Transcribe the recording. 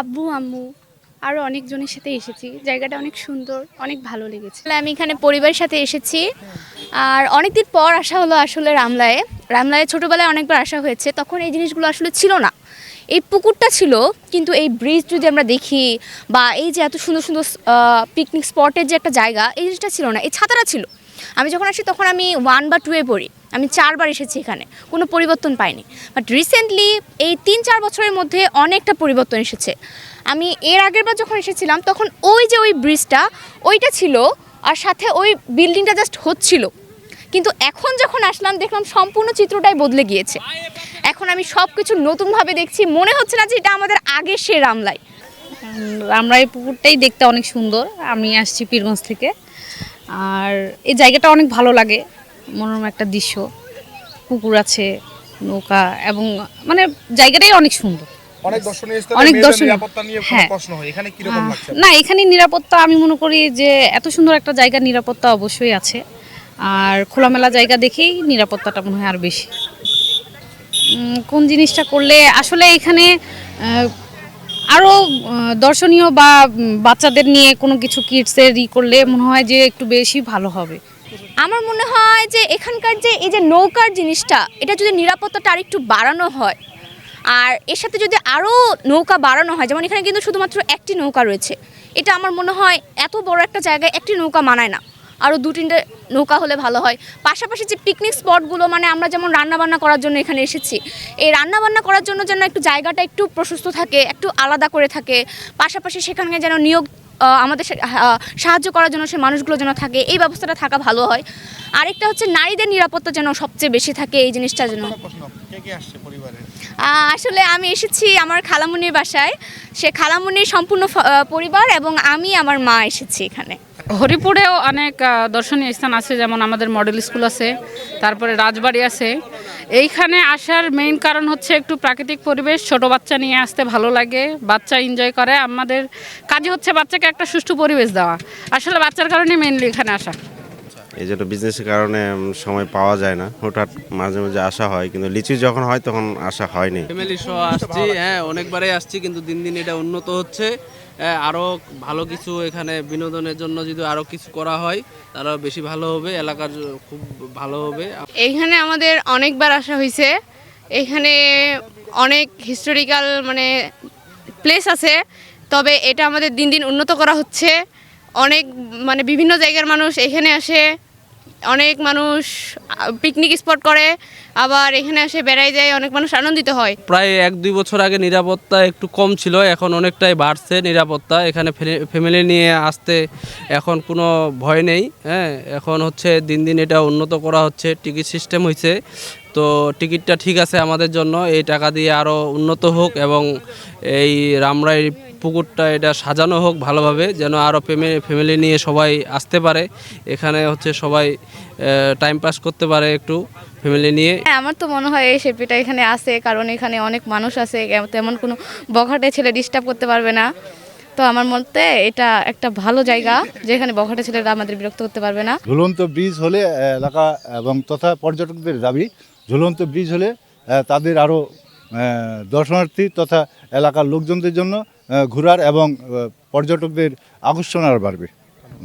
আব্বু, আম্মু আরও অনেকজনের সাথে এসেছি। জায়গাটা অনেক সুন্দর, অনেক ভালো লেগেছে। আমি এখানে পরিবারের সাথে এসেছি। আর অনেকদিন পর আসা হলো আসলে রামলায়ে রামলায়ে ছোটোবেলায় অনেকবার আসা হয়েছে। তখন এই জিনিসগুলো আসলে ছিল না। এই পুকুরটা ছিল, কিন্তু এই ব্রিজ যদি আমরা দেখি বা এই যে এত সুন্দর সুন্দর পিকনিক স্পটের যে একটা জায়গা, এই জিনিসটা ছিল না। এই ছাতাটা ছিল। আমি যখন আসি তখন আমি ওয়ান বা টুয়ে পড়ি। আমি চারবার এসেছি এখানে, কোনো পরিবর্তন পাইনি। বাট রিসেন্টলি এই তিন চার বছরের মধ্যে অনেকটা পরিবর্তন এসেছে। আমি এর আগের বার যখন এসেছিলাম, তখন ওই যে ওই ব্রিজটা ওইটা ছিল আর সাথে ওই বিল্ডিংটা জাস্ট হচ্ছিল। কিন্তু এখন যখন আসলাম, দেখলাম সম্পূর্ণ চিত্রটাই বদলে গিয়েছে। এখন আমি সব কিছু নতুনভাবে দেখছি, মনে হচ্ছে না যে এটা আমাদের আগের সে রামলাই। আমরা পুকুরটাই দেখতে অনেক সুন্দর। আমি আসছি পীরগঞ্জ থেকে। আর এই জায়গাটা অনেক ভালো লাগে। মনোরম একটা দৃশ্য। পুকুর আছে নৌকা এবং মানে জায়গাটাই অনেক সুন্দর। অনেক দর্শনীয় অনেক হ্যাঁ। প্রশ্ন হয়? এখানে কি রকম লাগছে? না এখানে নিরাপত্তা আমি মনে করি যে এত সুন্দর একটা জায়গা নিরাপত্তা অবশ্যই আছে। আর খোলামেলা জায়গা দেখেই নিরাপত্তাটা মনে হয় আর বেশি। কোন জিনিসটা করলে আসলে এখানে আরও দর্শনীয় বা বাচ্চাদের নিয়ে কোনো কিছু কিডসের ই করলে মনে হয় যে একটু বেশি ভালো হবে। আমার মনে হয় যে এখানকার যে এই যে নৌকার জিনিসটা, এটা যদি নিরাপত্তাটা আরেকটু বাড়ানো হয়, আর এর সাথে যদি আরও নৌকা বাড়ানো হয়, যেমন এখানে কিন্তু শুধুমাত্র একটি নৌকা রয়েছে, এটা আমার মনে হয় এত বড় একটা জায়গায় একটি নৌকা মানায় না। আরও দু তিনটে নৌকা হলে ভালো হয়। পাশাপাশি যে পিকনিক স্পটগুলো মানে আমরা যেমন রান্নাবান্না করার জন্য এখানে এসেছি, এই রান্নাবান্না করার জন্য যেন একটু জায়গাটা একটু প্রশস্ত থাকে, একটু আলাদা করে থাকে, পাশাপাশি সেখানে যেন নিয়োগ আমাদের সাহায্য করার জন্য সে মানুষগুলো যেন থাকে এই ব্যবস্থাটা থাকা ভালো হয়। আরেকটা হচ্ছে নারীদের নিরাপত্তা যেন সবচেয়ে বেশি থাকে এই জিনিসটার জন্য। কোনো প্রশ্ন কে কে আসছে পরিবারে? আহ, আসলে আমি এসেছি আমার খালামুনির বাসায়। সে খালামুনির সম্পূর্ণ পরিবার এবং আমি আমার মা এসেছি এখানে। হরিপুরেও অনেক দর্শনীয় স্থান আছে যেমন আমাদের মডেল স্কুল আছে তারপরে রাজবাড়ি আছে। এইখানে আসার মেইন কারণ হচ্ছে একটু প্রাকৃতিক পরিবেশ। ছোট বাচ্চা নিয়ে আসতে ভালো লাগে, বাচ্চা এনজয় করে। আমাদের কাজে হচ্ছে বাচ্চাকে একটা সুষ্ঠু পরিবেশ দেওয়া। আসলে বাচ্চার কারণে মেইনলি এখানে আসা। এই জন্য বিজনেসের কারণে সময় পাওয়া যায় না। হঠাৎ মাঝে মাঝে আসা হয় কিন্তু লিচু যখন হয় তখন আসা হয়নি। ফ্যামিলি সহ আসছি হ্যাঁ অনেকবারই আসছি কিন্তু দিন দিন এটা উন্নত হচ্ছে। হ্যাঁ, আরও ভালো কিছু এখানে বিনোদনের জন্য যদি আরও কিছু করা হয় তাহলে বেশি ভালো হবে এলাকার খুব ভালো হবে। এইখানে আমাদের অনেকবার আসা হয়েছে এখানে অনেক হিস্টোরিক্যাল মানে প্লেস আছে তবে এটা আমাদের দিন দিন উন্নত করা হচ্ছে। অনেক মানে বিভিন্ন জায়গার মানুষ এখানে আসে, অনেক মানুষ পিকনিক স্পট করে, আবার এখানে আসে বেড়াই যায়, অনেক মানুষ আনন্দিত হয়। প্রায় এক দুই বছর আগে নিরাপত্তা একটু কম ছিল, এখন অনেকটাই বাড়ছে নিরাপত্তা। এখানে ফ্যামিলি নিয়ে আসতে এখন কোনো ভয় নেই হ্যাঁ। এখন হচ্ছে দিন দিন এটা উন্নত করা হচ্ছে, টিকিট সিস্টেম হয়েছে তো টিকিটটা ঠিক আছে আমাদের জন্য। এই টাকা দিয়ে আরও উন্নত হোক এবং এই রামরাই পুকুরটা এটা সাজানো হোক ভালোভাবে যেন আরও ফ্যামিলি নিয়ে সবাই আসতে পারে। এখানে হচ্ছে সবাই টাইম পাস করতে পারে একটু ফ্যামিলি নিয়ে। হ্যাঁ আমার তো মনে হয় এই শেপিটা এখানে আছে কারণ এখানে অনেক মানুষ আছে তেমন কোনো বখাটে ছেলে ডিস্টার্ব করতে পারবে না। তো আমার মতে এটা একটা ভালো জায়গা যেখানে বখাটে ছেলেরা আমাদের বিরক্ত করতে পারবে না। ঝুলন্ত ব্রিজ হলে এলাকা এবং তথা পর্যটকদের দাবি ঝুলন্ত ব্রিজ হলে তাদের আরও দর্শনার্থী তথা এলাকার লোকজনদের জন্য ঘোরার এবং পর্যটকদের আকর্ষণ আর বাড়বে।